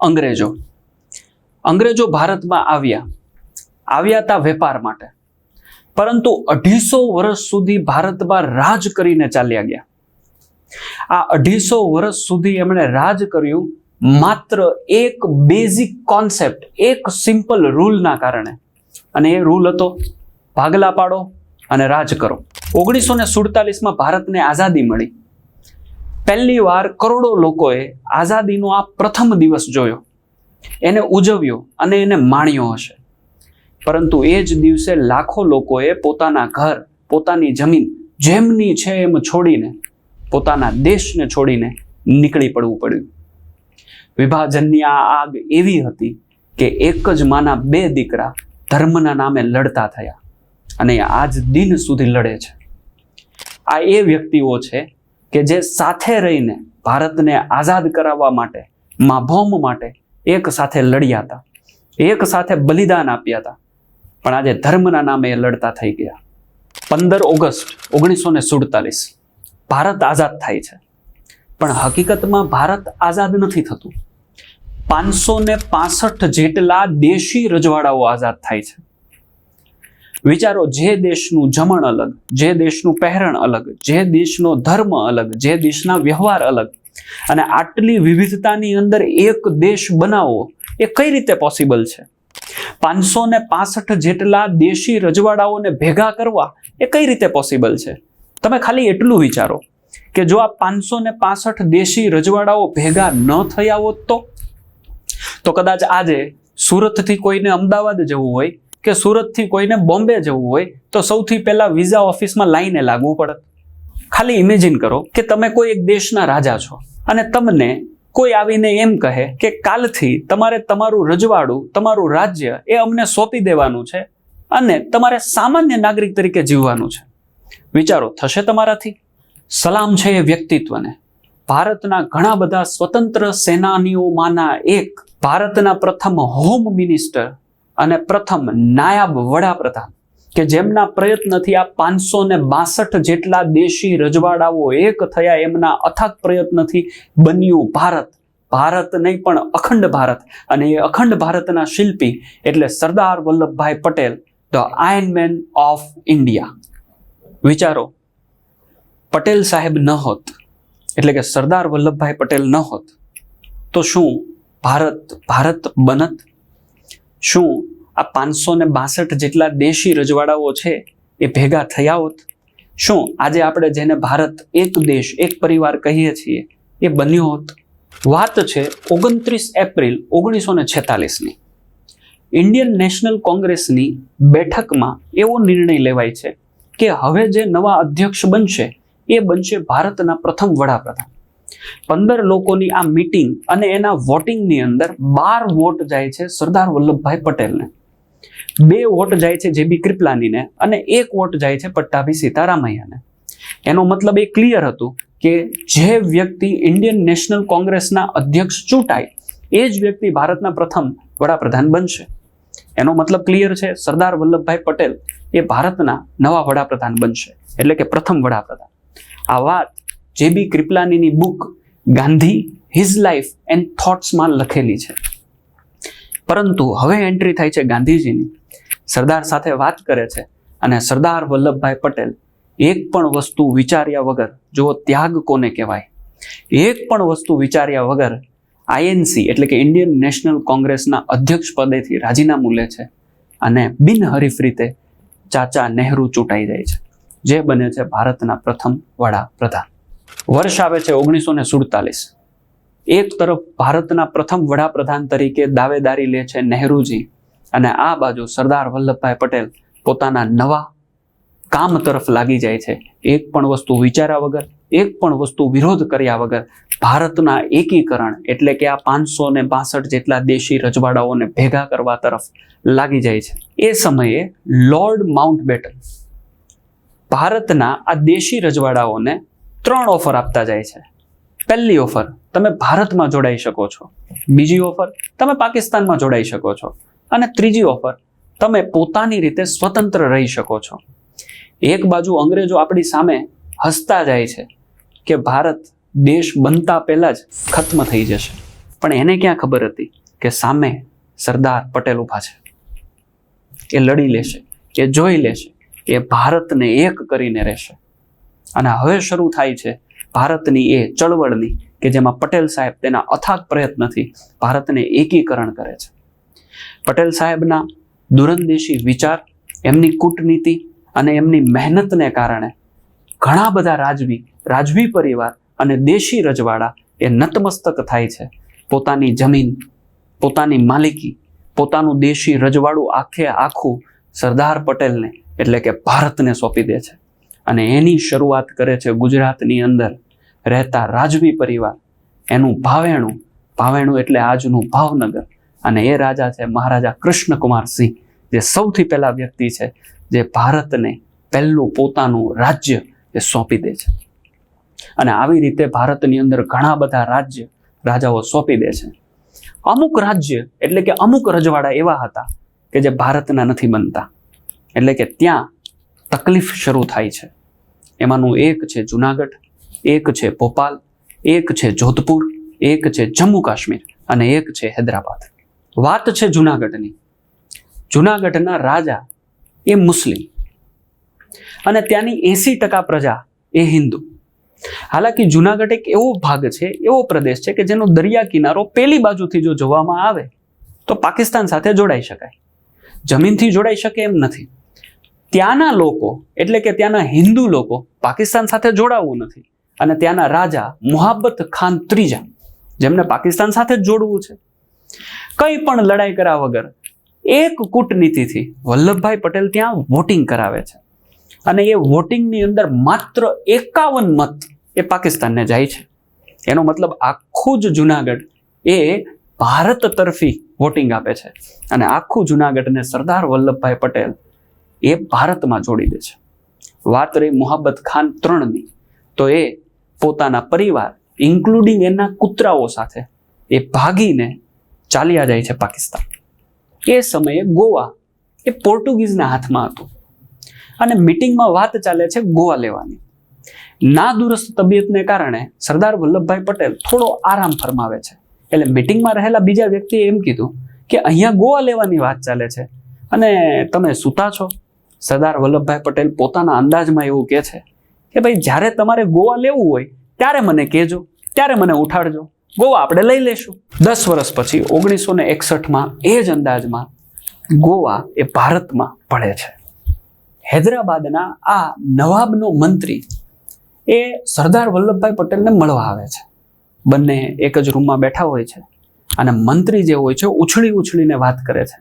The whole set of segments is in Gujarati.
અંગ્રેજો. અંગ્રેજો ભારતમાં આવ્યા. આવ્યા હતા વેપાર માટે. પરંતુ અઢીસો વર્ષ સુધી ભારતમાં રાજ કરીને ચાલ્યા ગયા. આ અઢીસો વર્ષ સુધી એમણે રાજ કર્યું માત્ર એક બેઝિક કોન્સેપ્ટ એક સિમ્પલ રૂલના કારણે. અને એ રૂલ હતો, ભાગલા પાડો અને રાજ કરો. ઓગણીસો ને સુડતાલીસમાં ભારતને આઝાદી મળી. પહેલી વાર કરોડો લોકોએ આઝાદીનો આ પ્રથમ દિવસ જોયો. એને ઉજવ્યો અને એને માણ્યો હશે. પરંતુ એ જ દિવસે લાખો લોકોએ પોતાના ઘર, પોતાની જમીન જેમની છે એમ છોડીને, પોતાના દેશને છોડીને નીકળી પડવું પડ્યું. વિભાજનની આ આગ એવી હતી કે એક જ માના બે દીકરા ધર્મના નામે લડતા થયા અને આજ દિન સુધી લડે છે. આ એ વ્યક્તિઓ છે કે જે સાથે રહીને ભારતને આઝાદ કરાવવા માટે માભોમ માટે એક સાથે લડ્યા હતા. એક સાથે બલિદાન આપ્યા હતા. પણ આજે ધર્મના નામે એ લડતા થઈ ગયા. પંદર ઓગસ્ટ ઓગણીસો ને સુડતાલીસ, ભારત આઝાદ થાય છે. પણ હકીકતમાં ભારત આઝાદ નથી થતું. પાંચસો ને પાસઠ જેટલા દેશી રજવાડાઓ આઝાદ થાય છે. વિચારો જે દેશનું જમણ અલગ, જે દેશનું પહેરણ અલગ, જે દેશનો ધર્મ અલગ, જે દેશના વ્યવહાર અલગ, અને આટલી વિવિધતાની અંદર એક દેશ બનાવવો એ કઈ રીતે પોસિબલ છે? પાંચસો ને પાસઠ જેટલા દેશી રજવાડાઓને ભેગા કરવા એ કઈ રીતે પોસિબલ છે? તમે ખાલી એટલું વિચારો કે જો આ પાંચસો ને પાસઠ દેશી રજવાડાઓ ભેગા ન થયા હોત તો? તો કદાચ આજે સુરતથી કોઈને અમદાવાદ જવું હોય કે સુરતથી કોઈને બોમ્બે જવું હોય તો સૌથી પહેલાં વિઝા ઓફિસમાં લાઈને લાગવું પડત ખાલી ઇમેજિન કરો કે તમે કોઈ એક દેશના રાજા છો અને તમને કોઈ આવીને એમ કહે કે કાલથી તમારે તમારું રજવાડું, તમારું રાજ્ય એ અમને સોંપી દેવાનું છે અને તમારે સામાન્ય નાગરિક તરીકે જીવવાનું છે. વિચારો, થશે તમારાથી? સલામ છે એ વ્યક્તિત્વને. ભારતના ઘણા બધા સ્વતંત્ર સેનાનીઓમાંના એક ભારતના પ્રથમ હોમ મિનિસ્ટર અને પ્રથમ નાયબ વડાપ્રધાન, કે જેમના પ્રયત્નથી આ પાંચસો ને બાસઠ જેટલા દેશી રજવાડાઓ એક થયા એમના અથાગ પ્રયત્નથી બન્યું ભારત. ભારત નહીં પણ અખંડ ભારત. અને એ અખંડ ભારતના શિલ્પી એટલે Sardar Vallabhbhai Patel, the iron man of India. વિચારો, પટેલ સાહેબ ન હોત, એટલે કે સરદાર વલ્લભભાઈ પટેલ ન હોત, તો શું ભારત ભારત બનત? શું આ પાંચસો ને બાસઠ જેટલા દેશી રજવાડાઓ છે એ ભેગા થયા હોત? શું આજે આપણે જેને ભારત એક દેશ, એક પરિવાર કહીએ છીએ, એ બન્યો હોત? વાત છે ઓગણત્રીસ એપ્રિલ ઓગણીસો ને છેતાલીસની. ઇન્ડિયન નેશનલ કોંગ્રેસની બેઠકમાં એવો નિર્ણય લેવાય છે કે હવે જે નવા અધ્યક્ષ બનશે, એ બનશે ભારતના પ્રથમ વડાપ્રધાન. પંદર લોકોની આ મિટિંગ અને એના વોટિંગની અંદર બાર વોટ જાય છે સરદાર વલ્લભભાઈ પટેલને. બે વોટ જાય છે જેબી કૃપલાનીને અને એક વોટ જાય છે પટ્ટાભી સીતારામૈયાને. એનો મતલબ એ ક્લિયર હતું કે જે વ્યક્તિ ઇન્ડિયન નેશનલ કોંગ્રેસના અધ્યક્ષ ચૂંટાય, એ જ વ્યક્તિ ભારતના પ્રથમ વડાપ્રધાન બનશે. એનો મતલબ ક્લિયર છે સરદાર વલ્લભભાઈ પટેલ એ ભારતના નવા વડાપ્રધાન બનશે, એટલે કે પ્રથમ વડાપ્રધાન. આ વાત જે B કૃપલાનીની book Gandhi his life and થોટ્સમાં લખેલી છે. પરંતુ હવે એન્ટ્રી થાય છે ગાંધીજીની. સરદાર સાથે વાત કરે છે અને સરદાર વલ્લભભાઈ પટેલ એક પણ વસ્તુ વિચાર્યા વગર જો ત્યાગ કોને કહેવાય? એક પણ વસ્તુ વિચાર્યા વગર આઈએનસી એટલે કે ઇન્ડિયન નેશનલ કોંગ્રેસના અધ્યક્ષ પદેથી રાજીનામું લે છે અને બિનહરીફ રીતે ચાચા નહેરુ ચૂંટાઈ જાય છે. જે બને છે ભારતના પ્રથમ વડાપ્રધાન. વર્ષ આવે છે ઓગણીસો ને સુડતાલીસ. એક તરફ ભારતના પ્રથમ વડાપ્રધાન તરીકે દાવેદારી લે છે નહેરુજી અને આ બાજુ સરદાર વલ્લભભાઈ પટેલ પોતાના નવા કામ તરફ લાગી જાય છે. એક પણ વસ્તુ વિચાર્યા વગર, એક પણ વસ્તુ વિરોધ કર્યા વગર ભારતના એકીકરણ એટલે કે આ પાંચસો ને બાસઠ જેટલા દેશી રજવાડાઓને ભેગા કરવા તરફ લાગી જાય છે. એ સમયે લોર્ડ માઉન્ટ બેટન ભારતના આ દેશી રજવાડાઓને ત્રણ ઓફર આપતા જાય છે. પહેલી ઓફર, તમે ભારતમાં જોડાઈ શકો છો. બીજી ઓફર, તમે પાકિસ્તાનમાં જોડાઈ શકો છો. અને ત્રીજી ઓફર, તમે પોતાની રીતે સ્વતંત્ર રહી શકો છો. એક બાજુ અંગ્રેજો આપણી સામે હસતા જાય છે કે ભારત દેશ બનતા પહેલા જ ખત્મ થઈ જશે. પણ એને ક્યાં ખબર હતી કે સામે સરદાર પટેલ ઊભા છે? એ લડી લેશે, એ જોઈ લેશે, એ ભારતને એક કરીને રહેશે. અને હવે શરૂ થાય છે ભારતની એ ચળવળની કે જેમાં પટેલ સાહેબ તેના અથાગ પ્રયત્નથી ભારતને એકીકરણ કરે છે. પટેલ સાહેબના દૂરંદેશી વિચાર, એમની કૂટનીતિ અને એમની મહેનતને કારણે ઘણા બધા રાજવી રાજવી પરિવાર અને દેશી રજવાડા એ નતમસ્તક થાય છે. પોતાની જમીન, પોતાની માલિકી, પોતાનું દેશી રજવાડું આખે આખું સરદાર પટેલને એટલે કે ભારતને સોંપી દે છે. અને એની શરૂઆત કરે છે ગુજરાતની અંદર રહેતા રાજવી પરિવાર. એનું ભાવેણું ભાવેણું એટલે આજનું ભાવનગર. અને એ રાજા છે મહારાજા કૃષ્ણકુમાર સિંહ, જે સૌથી પહેલા વ્યક્તિ છે જે ભારતને પહેલું પોતાનું રાજ્ય એ સોંપી દે છે. અને આવી રીતે ભારતની અંદર ઘણા બધા રાજ્ય રાજાઓ સોંપી દે છે. અમુક રાજ્ય એટલે કે અમુક રજવાડા એવા હતા કે જે ભારતના નથી બનતા. એટલે કે ત્યાં તકલીફ શરૂ થાય છે. એમાંનું એક છે જુનાગઢ, એક છે ભોપાલ, એક છે જોધપુર, એક છે જમ્મુ કાશ્મીર અને એક છે હૈદરાબાદ. વાત છે જુનાગઢની. જુનાગઢના રાજા એ મુસ્લિમ અને ત્યાંની એસી ટકા પ્રજા એ હિન્દુ. હાલાકી જુનાગઢ એક એવો ભાગ છે, એવો પ્રદેશ છે કે જેનો દરિયા કિનારો પેલી બાજુથી જો જોવામાં આવે તો પાકિસ્તાન સાથે જોડાઈ શકાય. જમીનથી જોડાઈ શકે એમ નથી. ત્યાંના લોકો, એટલે કે ત્યાંના હિન્દુ લોકો પાકિસ્તાન સાથે જોડાવવું નથી. અને ત્યાંના રાજા મોહબ્બત ખાન ત્રીજા, જેમને પાકિસ્તાન સાથે જ જોડવું છે. કંઈ પણ લડાઈ કર્યા વગર એક કૂટનીતિથી વલ્લભભાઈ પટેલ ત્યાં વોટિંગ કરાવે છે. અને એ વોટિંગની અંદર માત્ર એકાવન મત એ પાકિસ્તાનને જાય છે. એનો મતલબ આખું જ જુનાગઢ એ ભારત તરફી વોટિંગ આપે છે. અને આખું જુનાગઢને સરદાર વલ્લભભાઈ પટેલ એ ભારતમાં જોડી દે છે. વાત રહી મોહબ્બત ખાન ત્રણની, તો એ પોતાના પરિવાર ઇન્ક્લુડિંગ એના કૂતરાઓ સાથે, એ ભાગીને ચાલ્યા જાય છે પાકિસ્તાન. એ સમયે ગોવા, એ પોર્ટુગીઝના હાથમાં હતું. અને મિટિંગમાં વાત ચાલે છે ગોવા લેવાની. ના દુરસ્ત તબિયતને કારણે સરદાર વલ્લભભાઈ પટેલ થોડો આરામ ફરમાવે છે. એટલે મિટિંગમાં રહેલા બીજા વ્યક્તિએ એમ કીધું કે અહીંયા ગોવા લેવાની વાત ચાલે છે. અને તમે સૂતા છો? સરદાર વલ્લભભાઈ પટેલ પોતાના અંદાજમાં એવું કહે છે કે ભાઈ, જ્યારે તમારે ગોવા લેવું હોય, ત્યારે મને કહેજો, ત્યારે મને ઉઠાડજો. ગોવા આપણે લઈ લેશું. દસ વર્ષ પછી, ઓગણીસો ને એકસઠમાં એ જ અંદાજમાં ગોવા એ ભારતમાં પડે છે. હૈદરાબાદના આ નવાબનો મંત્રી એ સરદાર વલ્લભભાઈ પટેલને મળવા આવે છે. બંને એક જ રૂમમાં બેઠા હોય છે અને મંત્રી જે હોય છે ઉછળી ઉછળીને વાત કરે છે.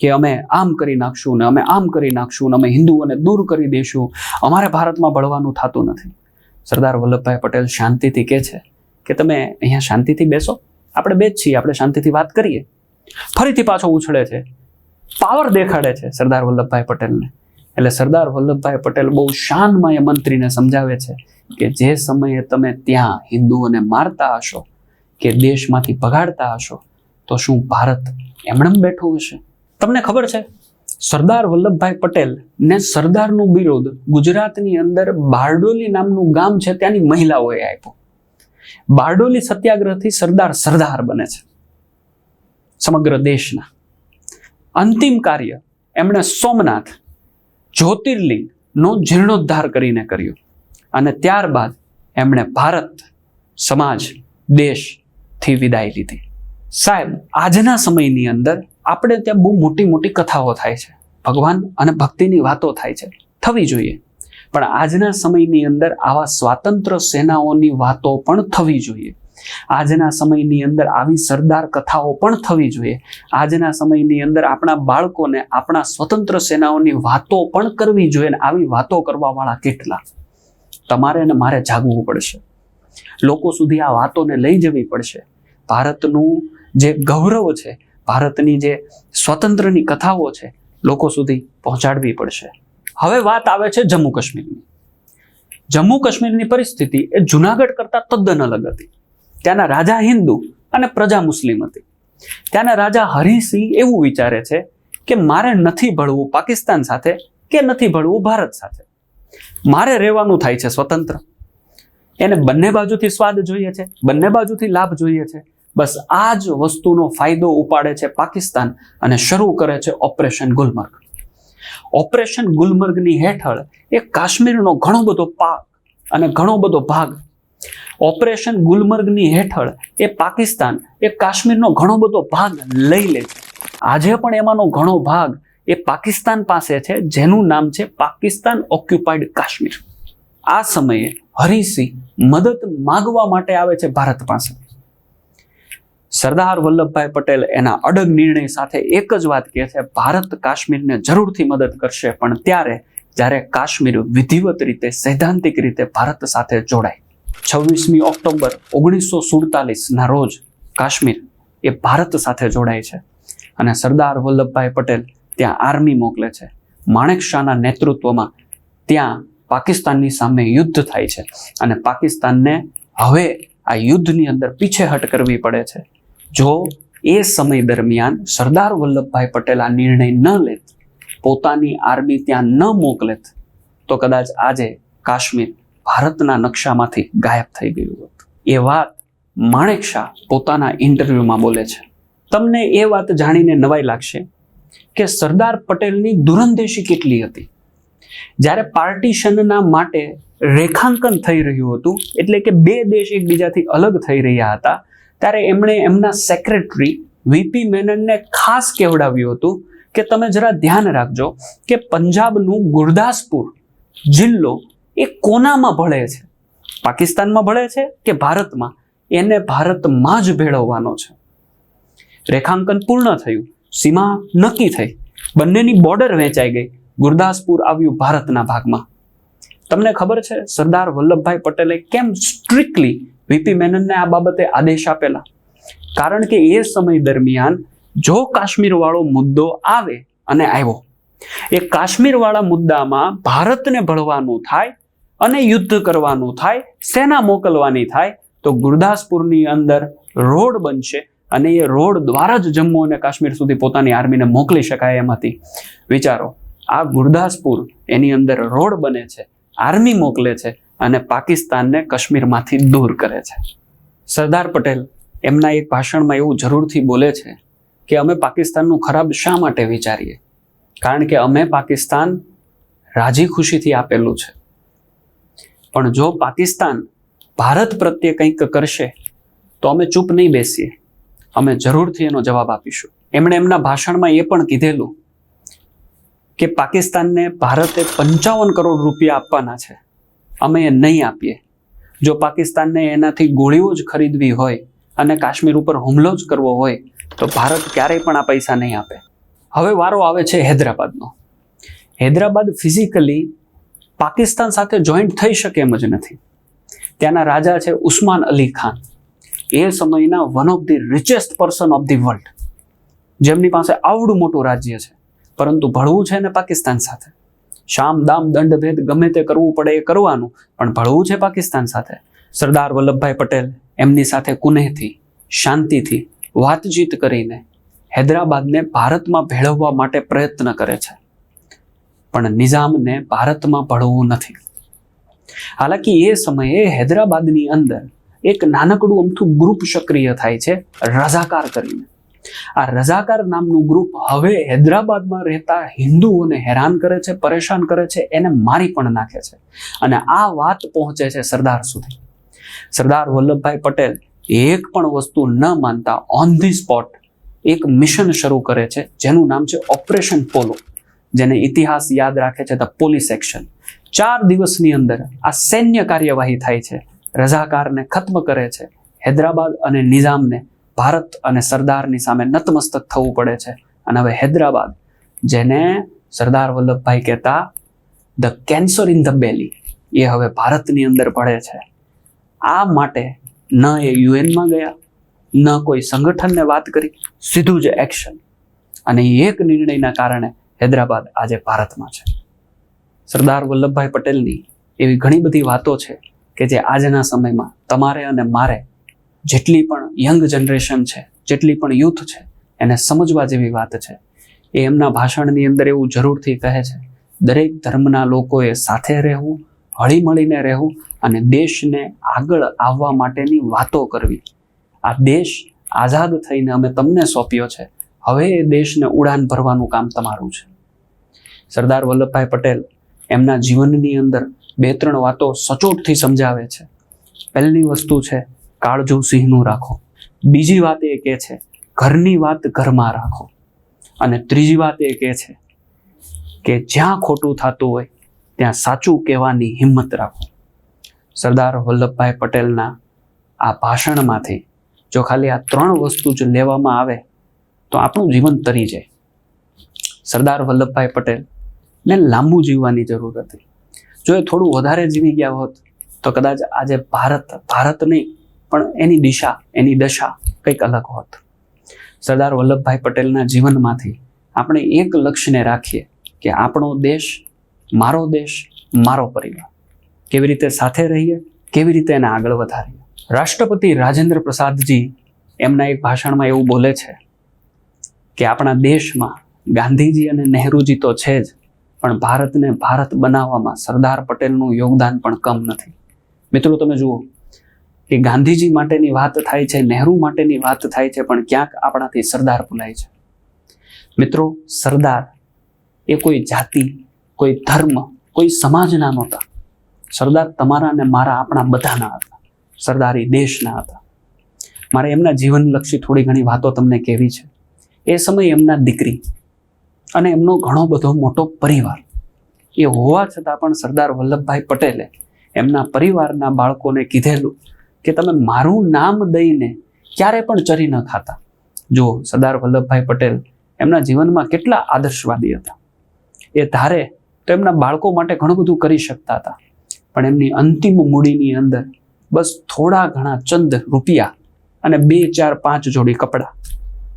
કે અમે આમ કરી નાખશું ને અમે આમ કરી નાખશું ને અમે હિન્દુઓને દૂર કરી દઈશું અમારે ભારતમાં ભળવાનું થતું નથી. સરદાર વલ્લભભાઈ પટેલ શાંતિથી કહે છે કે તમે અહીંયા શાંતિથી બેસો, આપણે બે જ છીએ, આપણે શાંતિથી વાત કરીએ. ફરીથી પાછો ઉછળે છે, પાવર દેખાડે છે સરદાર વલ્લભભાઈ પટેલને. એટલે સરદાર વલ્લભભાઈ પટેલ બહુ શાનમાં એ મંત્રીને સમજાવે છે કે જે સમયે તમે ત્યાં હિન્દુઓને મારતા હશો, કે દેશમાંથી ભગાડતા હશો, તો શું ભારત એમણેમ બેઠું હશે? તમને ખબર છે? સરદાર વલ્લભભાઈ પટેલ ને સરદારનું બિરોધ ગુજરાતની અંદર બારડોલી નામનું ગામ છે, ત્યાંની મહિલાઓએ આપ્યું. બારડોલી સત્યાગ્રહથી સરદાર સરદાર બને છે, સમગ્ર દેશના. અંતિમ કાર્ય એમણે સોમનાથ જ્યોતિર્લિંગનો જીર્ણોદ્ધાર કરીને કર્યો અને ત્યારબાદ એમણે ભારત, સમાજ, દેશથી વિદાય લીધી. સાહેબ, આજના સમયની અંદર આપણે ત્યાં બહુ મોટી મોટી કથાઓ થાય છે. ભગવાન અને ભક્તિની વાતો થાય છે. થવી જોઈએ. પણ આજના સમયની અંદર આવા સ્વાતંત્ર્ય સેનાઓની વાતો પણ થવી જોઈએ. આજના સમયની અંદર આવી સરદાર કથાઓ પણ થવી જોઈએ. આજના સમયની અંદર આપણા બાળકોને આપણા સ્વતંત્ર સેનાઓની વાતો પણ કરવી જોઈએ અને આવી વાતો કરવાવાળા કેટલા? તમારે અને મારે જાગવું પડશે. લોકો સુધી આ વાતોને લઈ જવી પડશે. ભારતનું જે ગૌરવ છે ભારતની જે સ્વતંત્રની કથાઓ છે, લોકો સુધી પહોંચાડવી પડશે. હવે વાત આવે છે જમ્મુ કાશ્મીરની. જમ્મુ કાશ્મીરની પરિસ્થિતિ એ જુનાગઢ કરતાં તદ્દન અલગ હતી. ત્યાંના રાજા હિન્દુ અને પ્રજા મુસ્લિમ હતી. ત્યાંના રાજા હરિસિંહ એવું વિચારે છે કે મારે નથી ભળવું પાકિસ્તાન સાથે કે નથી ભળવું ભારત સાથે. મારે રહેવાનું થાય છે સ્વતંત્ર. એને બંને બાજુથી સ્વાદ જોઈએ છે, બંને બાજુથી લાભ જોઈએ છે. બસ આ જ વસ્તુનો ફાયદો ઉપાડે છે પાકિસ્તાન અને શરૂ કરે છે ઓપરેશન ગુલમર્ગ. ઓપરેશન ગુલમર્ગની હેઠળ એ કાશ્મીરનો ઘણો બધો પાક અને ઘણો બધો ભાગ. ઓપરેશન ગુલમર્ગની હેઠળ એ પાકિસ્તાન એ કાશ્મીરનો ઘણો બધો ભાગ લઈ લે છે. આજે પણ એમાંનો ઘણો ભાગ એ પાકિસ્તાન પાસે છે, જેનું નામ છે પાકિસ્તાન ઓક્યુપાઈડ કાશ્મીર. આ સમયે હરિસિંહ મદદ માગવા માટે આવે છે ભારત પાસે. સરદાર વલ્લભભાઈ પટેલ એના અડગ નિર્ણય સાથે એક જ વાત કહે છે, ભારત કાશ્મીરને જરૂરથી મદદ કરશે. પણ ત્યારે જ્યારે કાશ્મીર વિધિવત રીતે, સૈદ્ધાંતિક રીતે ભારત સાથે જોડાય, છવ્વીસમી ઓક્ટોબર ઓગણીસો સુડતાલીસના રોજ કાશ્મીર એ ભારત સાથે જોડાય છે અને સરદાર વલ્લભભાઈ પટેલ ત્યાં આર્મી મોકલે છે. માણેક શાહના નેતૃત્વમાં ત્યાં પાકિસ્તાનની સામે યુદ્ધ થાય છે અને પાકિસ્તાનને હવે આ યુદ્ધની અંદર પીછેહટ કરવી પડે છે. જો એ સમય દરમિયાન સરદાર વલ્લભભાઈ પટેલ આ નિર્ણય ન લેત પોતાની આર્મી ત્યાં ન મોકલેત તો કદાચ આજે કાશ્મીર ભારતના નકશામાંથી ગાયબ થઈ ગયું હોત. એ વાત માણેક શાહ પોતાના ઇન્ટરવ્યૂમાં બોલે છે. તમને એ વાત જાણીને નવાઈ લાગશે કે સરદાર પટેલની દૂરંદેશી કેટલી હતી. જ્યારે પાર્ટીશનના માટે રેખાંકન થઈ રહ્યું હતું, એટલે કે બે દેશ એકબીજાથી અલગ થઈ રહ્યા હતા ત્યારે એમણે એમના સેક્રેટરી વીપી મેનનને ખાસ કહેવડાવ્યું હતું કે તમે જરા ધ્યાન રાખજો કે પંજાબનું ગુરદાસપુર જિલ્લો એ કોનામાં ભળે છે? પાકિસ્તાનમાં ભળે છે કે ભારતમાં? એને ભારતમાં જ ભેળવવાનો છે. રેખાંકન પૂર્ણ થયું. સીમા નક્કી થઈ. બંનેની બોર્ડર વેચાઈ ગઈ. ગુરદાસપુર આવ્યું ભારતના ભાગમાં. તમને ખબર છે, સરદાર વલ્લભભાઈ પટેલે કેમ સ્ટ્રિક્ટલી વીપી મેનનને આ બાબતે આદેશ આપેલા. કારણ કે એ સમય દરમિયાન જો કાશ્મીરવાળો મુદ્દો આવે અને આવ્યો, એ કાશ્મીરવાળા મુદ્દામાં ભારતને ભળવાનું થાય અને યુદ્ધ કરવાનું થાય, સેના મોકલવાની થાય, તો ગુરદાસપુરની અંદર રોડ બનશે અને એ રોડ દ્વારા જ જમ્મુ અને કાશ્મીર સુધી પોતાની આર્મીને મોકલી શકાય એમ હતી. વિચારો, આ ગુરદાસપુર એની અંદર રોડ બને છે, આર્મી મોકલે છે અને પાકિસ્તાનને કાશ્મીરમાંથી દૂર કરે છે. સરદાર પટેલ એમના એક ભાષણમાં એવું જરૂરથી બોલે છે કે અમે પાકિસ્તાનનું ખરાબ શા માટે વિચારીએ? કારણ કે અમે પાકિસ્તાન રાજી ખુશીથી આપેલું છે. પણ જો પાકિસ્તાન ભારત પ્રત્યે કંઈક કરશે, તો અમે ચૂપ નહીં બેસીએ. અમે જરૂરથી એનો જવાબ આપીશું. એમણે એમના ભાષણમાં એ પણ કીધેલું કે પાકિસ્તાનને ભારતે પંચાવન કરોડ રૂપિયા આપવાના છે. અમે એ નહીં આપીએ. જો પાકિસ્તાનને એનાથી ગોળીઓ જ ખરીદવી હોય અને કાશ્મીર ઉપર હુમલો જ કરવો હોય, તો ભારત ક્યારેય પણ આ પૈસા નહીં આપે. હવે વારો આવે છે હૈદરાબાદનો. હૈદરાબાદ ફિઝિકલી પાકિસ્તાન સાથે જોઈન્ટ થઈ શકે એમ જ નથી. ત્યાંના રાજા છે ઉસ્માન અલી ખાન. એ સમયના one of the richest person of the world જેમની પાસે આવડું મોટું રાજ્ય છે. પરંતુ ભળવું છે ને પાકિસ્તાન સાથે. શામ, દામ, દંડ, ભેદ ગમે તે કરવું પડે એ કરવાનું, પણ ભળવું છે પાકિસ્તાન સાથે? સરદાર વલ્લભભાઈ પટેલ એમની સાથે કુનેહથી, શાંતિથી વાતચીત કરીને હૈદરાબાદને ભારતમાં ભેળવવા માટે પ્રયત્ન કરે છે. પણ નિઝામને ભારતમાં ભળવું નથી. હાલાકી એ સમયે હૈદરાબાદની અંદર એક નાનકડું અમથું ગ્રુપ સક્રિય થાય છે રઝાકાર કરીને. આ રઝાકાર નામનું ગ્રુપ હવે હૈદરાબાદમાં રહેતા હિન્દુઓને હેરાન કરે છે, પરેશાન કરે છે, એને મારી પણ નાખે છે. અને આ વાત પહોંચે છે સરદાર સુધી. સરદાર વલ્લભભાઈ પટેલ એક પણ વસ્તુ ન માનતા ઓન ધી સ્પોટ એક મિશન શરૂ કરે છે, જેનું નામ છે ઓપરેશન પોલો જેને ઇતિહાસ યાદ રાખે છે ધ પોલીસ એક્શન ચાર દિવસની અંદર આ સૈન્ય કાર્યવાહી થાય છે. રઝાકારને ખત્મ કરે છે. હૈદરાબાદ અને નિઝામને ભારત અને સરદારની સામે નતમસ્તક થવું પડે છે. અને હવે હૈદરાબાદ, જેને સરદાર વલ્લભભાઈ કહેતા the cancer in the belly એ હવે ભારતની અંદર પડે છે. આ માટે ન એ યુએનમાં ગયા, ન કોઈ સંગઠનને વાત કરી, સીધું જ એક્શન અને એક નિર્ણયના કારણે હૈદરાબાદ આજે ભારતમાં છે. સરદાર વલ્લભભાઈ પટેલની એવી ઘણી બધી વાતો છે કે જે આજના સમયમાં તમારે અને મારે જેટલી પણ યંગ જનરેશન છે, જેટલી પણ યુથ છે, એને સમજવા જેવી વાત છે. એ એમના ભાષણની અંદર એવું જરૂરથી કહે છે, દરેક ધર્મના લોકોએ સાથે રહેવું, હળીમળીને રહેવું અને દેશને આગળ આવવા માટેની વાતો કરવી. આ દેશ આઝાદ થઈને અમે તમને સોંપ્યો છે. હવે એ દેશને ઉડાન ભરવાનું કામ તમારું છે. સરદાર વલ્લભભાઈ પટેલ એમના જીવનની અંદર બે ત્રણ વાતો સચોટથી સમજાવે છે. પહેલી વસ્તુ છે કાળજુ સિંહનું રાખો. બીજી વાત એ કહે છે, ઘરની વાત ઘરમાં રાખો. અને ત્રીજી વાત એ કહે છે કે જ્યાં ખોટું થતું હોય, ત્યાં સાચું કહેવાની હિંમત રાખો. સરદાર વલ્લભભાઈ પટેલના આ ભાષણમાંથી જો ખાલી આ ત્રણ વસ્તુ જ લેવામાં આવે, તો આપણું જીવન તરી જાય. સરદાર વલ્લભભાઈ પટેલ ને લાંબુ જીવવાની જરૂર હતી. જો એ થોડું વધારે જીવી ગયા હોત, તો કદાચ આજે ભારત ભારત નહીં પણ એની દિશા, એની દશા કંઈક અલગ હોત. સરદાર વલ્લભભાઈ પટેલના જીવનમાંથી આપણે એક લક્ષ્યને રાખીએ કે આપણો દેશ, મારો દેશ, મારો પરિવાર. કેવી રીતે સાથે રહીએ, કેવી રીતે એને આગળ વધારીએ. રાષ્ટ્રપતિ રાજેન્દ્ર પ્રસાદજી એમના એક ભાષણમાં એવું બોલે છે કે આપણા દેશમાં ગાંધીજી અને નહેરુજી તો છે જ, પણ ભારતને ભારત બનાવવામાં સરદાર પટેલનું યોગદાન પણ કમ નથી. મિત્રો, તમે જુઓ કે ગાંધીજી માટેની વાત થાય છે, નહેરુ માટેની વાત થાય છે, પણ ક્યાંક આપણાથી સરદાર ભૂલાય છે. મિત્રો, સરદાર એ કોઈ જાતિ, કોઈ ધર્મ, કોઈ સમાજના નહોતા. સરદાર તમારા અને મારા આપણા બધાના હતા. સરદાર એ દેશના હતા. મારે એમના જીવનલક્ષી થોડી ઘણી વાતો તમને કહેવી છે. એ સમયે એમના દીકરી અને એમનો ઘણો બધો મોટો પરિવાર એ હોવા છતાં પણ સરદાર વલ્લભભાઈ પટેલે એમના પરિવારના બાળકોને કીધેલું કે તમે મારું નામ દઈને ક્યારે પણ ચરી ન ખાતા. જો સરદાર વલ્લભભાઈ પટેલ એમના જીવનમાં કેટલા આદર્શવાદી હતા. એ ધારે તો એમના બાળકો માટે ઘણું બધું કરી શકતા હતા. પણ એમની અંતિમ મૂડીની અંદર બસ થોડા ઘણા ચંદ રૂપિયા અને બે, ચાર, પાંચ જોડી કપડાં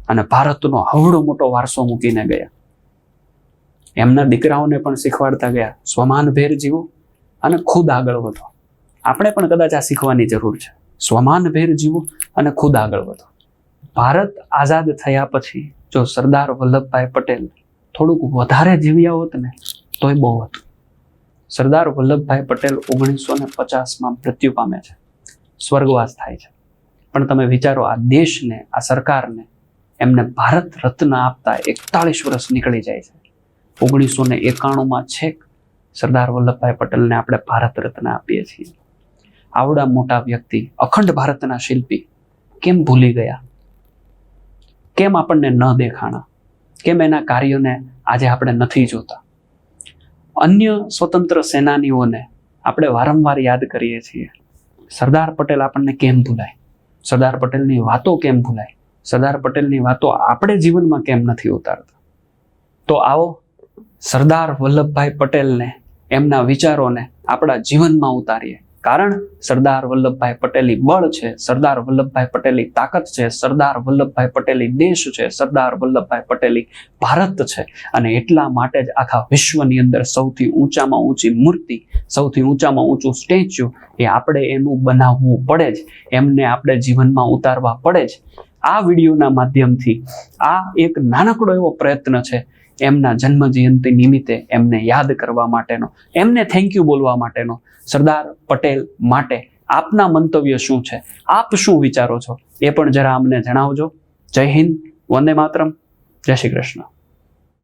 અને ભારતનો હવડો મોટો વારસો મૂકીને ગયા. એમના દીકરાઓને પણ શીખવાડતા ગયા, સ્વમાનભેર જીવો અને ખુદ આગળ વધો. આપણે પણ કદાચ આ શીખવાની જરૂર છે. સ્વમાન ભેર જીવો અને ખુદ આગળ વધો. ભારત આઝાદ થયા પછી જો સરદાર વલ્લભભાઈ પટેલ થોડુંક વધારે જીવ્યા હોત ને, તોય બહુ હતું. સરદાર વલ્લભભાઈ પટેલ ઓગણીસો ને પચાસમાં મૃત્યુ પામે છે. સ્વર્ગવાસ થાય છે. પણ તમે વિચારો, આ દેશને, આ સરકારને એમને ભારત રત્ન આપતા એકતાળીસ વર્ષ નીકળી જાય છે. ઓગણીસો ને એકાણુંમાં છેક સરદાર વલ્લભભાઈ પટેલને આપણે ભારત રત્ન આપીએ છીએ. આવડા મોટા વ્યક્તિ, અખંડ ભારતના શિલ્પી, કેમ ભૂલી ગયા? કેમ આપણને ન દેખાણા? કેમ એના કાર્યોને આજે આપણે નથી જોતા? અન્ય સ્વતંત્ર સેનાનીઓને આપણે વારંવાર યાદ કરીએ છીએ. સરદાર પટેલ આપણને કેમ ભૂલાય? સરદાર પટેલની વાતો કેમ ભૂલાય? સરદાર પટેલની વાતો આપણે જીવનમાં કેમ નથી ઉતારતા? તો આવો, સરદાર વલ્લભભાઈ પટેલને, એમના વિચારોને આપણા જીવનમાં ઉતારીએ. કારણ સરદાર વલ્લભભાઈ પટેલી બળ છે, સરદાર વલ્લભભાઈ પટેલી તાકાત છે, સરદાર વલ્લભભાઈ પટેલી દેશ છે, સરદાર વલ્લભભાઈ પટેલી ભારત છે. અને એટલા માટે જ આખા વિશ્વની અંદર સૌથી ઊંચામાં ઊંચી મૂર્તિ, સૌથી ઊંચામાં ઊંચું સ્ટેચ્યુ એ આપણે એનું બનાવવું પડે જ, એમને આપણે જીવનમાં ઉતારવા પડે જ. આ વિડીયોના માધ્યમથી આ એક નાનકડો એવો પ્રયત્ન છે એમના જન્મ જયંતિ નિમિત્તે એમને યાદ કરવા માટેનો, એમને થેન્ક યુ બોલવા માટેનો સરદાર પટેલ માટે આપના મંતવ્ય શું છે? આપ શું વિચારો છો? એ પણ જરા અમને જણાવજો. જય હિન્દ. વંદે માતરમ. જય શ્રી કૃષ્ણ.